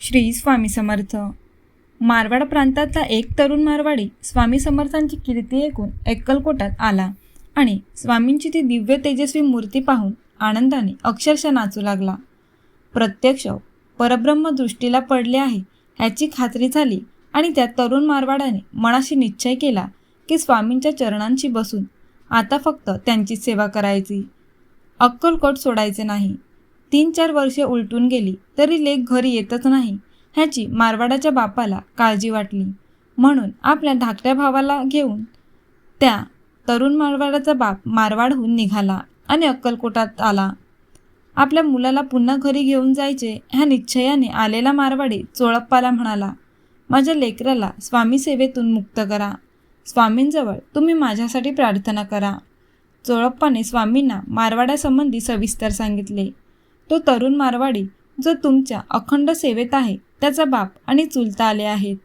श्री स्वामी समर्थ. मारवाड प्रांतातला एक तरुण मारवाडी स्वामी समर्थांची कीर्ती ऐकून एक्कलकोटात आला आणि स्वामींची ती दिव्य तेजस्वी मूर्ती पाहून आनंदाने अक्षरशः नाचू लागला. प्रत्यक्ष परब्रह्म दृष्टीला पडले आहे ह्याची खात्री झाली आणि त्या तरुण मारवाडाने मनाशी निश्चय केला की स्वामींच्या चरणांशी बसून आता फक्त त्यांची सेवा करायची. अक्कलकोट सोडायचे नाही. तीन चार वर्षे उलटून गेली तरी लेख घरी येतच नाही. ह्याची मारवाडाच्या बापाला काळजी वाटली. म्हणून आपल्या धाकट्या भावाला घेऊन त्या तरुण मारवाडाचा बाप मारवाडहून निघाला आणि अक्कलकोटात आला. आपल्या मुलाला पुन्हा घरी घेऊन जायचे ह्या निश्चयाने आलेला मारवाडी चोळप्पाला म्हणाला माझ्या लेकराला स्वामी सेवेतून मुक्त करा. स्वामींजवळ तुम्ही माझ्यासाठी प्रार्थना करा. चोळप्पाने स्वामींना मारवाड्यासंबंधी सविस्तर सांगितले. तो तरुण मारवाडी जो तुमच्या अखंड सेवेत आहे त्याचा बाप आणि चुलता आले आहेत.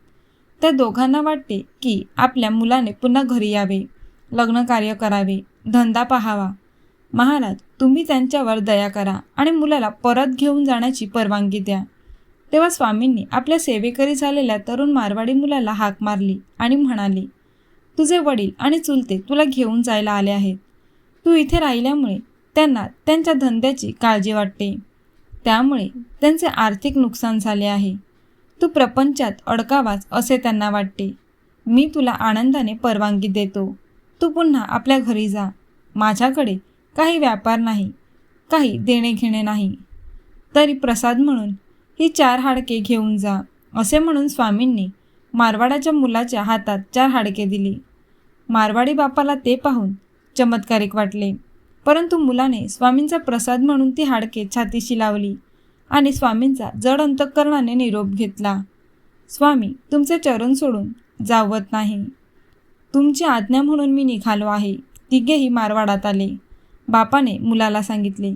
त्या दोघांना वाटते की आपल्या मुलाने पुन्हा घरी यावे लग्न कार्य करावे धंदा पाहावा. महाराज तुम्ही त्यांच्यावर दया करा आणि मुलाला परत घेऊन जाण्याची परवानगी द्या. तेव्हा स्वामींनी आपल्या सेवेकरी झालेल्या तरुण मारवाडी मुलाला हाक मारली आणि म्हणाली तुझे वडील आणि चुलते तुला घेऊन जायला आले आहेत. तू इथे राहिल्यामुळे त्यांना त्यांच्या धंद्याची काळजी वाटते. त्यामुळे त्यांचे आर्थिक नुकसान झाले आहे. तू प्रपंचात अडकावाच असे त्यांना वाटते. मी तुला आनंदाने परवानगी देतो. तू पुन्हा आपल्या घरी जा. माझ्याकडे काही व्यापार नाही. काही देणे घेणे नाही. तरी प्रसाद म्हणून ही चार हाडके घेऊन जा असे म्हणून स्वामींनी मारवाडाच्या मुलाच्या हातात चार हाडके दिली. मारवाडी बापाला ते पाहून चमत्कारिक वाटले. परंतु मुलाने स्वामींचा प्रसाद म्हणून ती हाडके छातीशी लावली आणि स्वामींचा जड अंतःकरणाने निरोप घेतला. स्वामी तुमचे चरण सोडून जावत नाही. तुमची आज्ञा म्हणून मी निघालो आहे. तिघेही मारवाडात आले. बापाने मुलाला सांगितले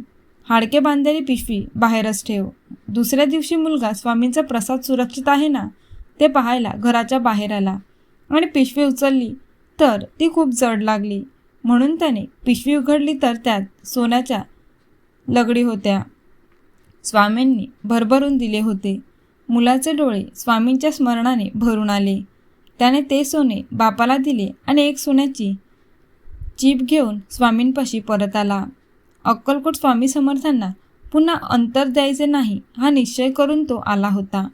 हाडके बांधलेली पिशवी बाहेरच ठेव. दुसऱ्या दिवशी मुलगा स्वामींचा प्रसाद सुरक्षित आहे ना ते पाहायला घराच्या बाहेर आला आणि पिशवी उचलली तर ती खूप जड लागली. म्हणून त्याने पिशवी उघडली तर त्यात सोन्याच्या लगडी होत्या. स्वामींनी भरभरून दिले होते. मुलाचे डोळे स्वामींच्या स्मरणाने भरून आले. त्याने ते सोने बापाला दिले आणि एक सोन्याची चीप घेऊन स्वामींपाशी परत आला. अक्कलकोट स्वामी समर्थांना पुन्हा अंतर द्यायचे नाही हा निश्चय करून तो आला होता.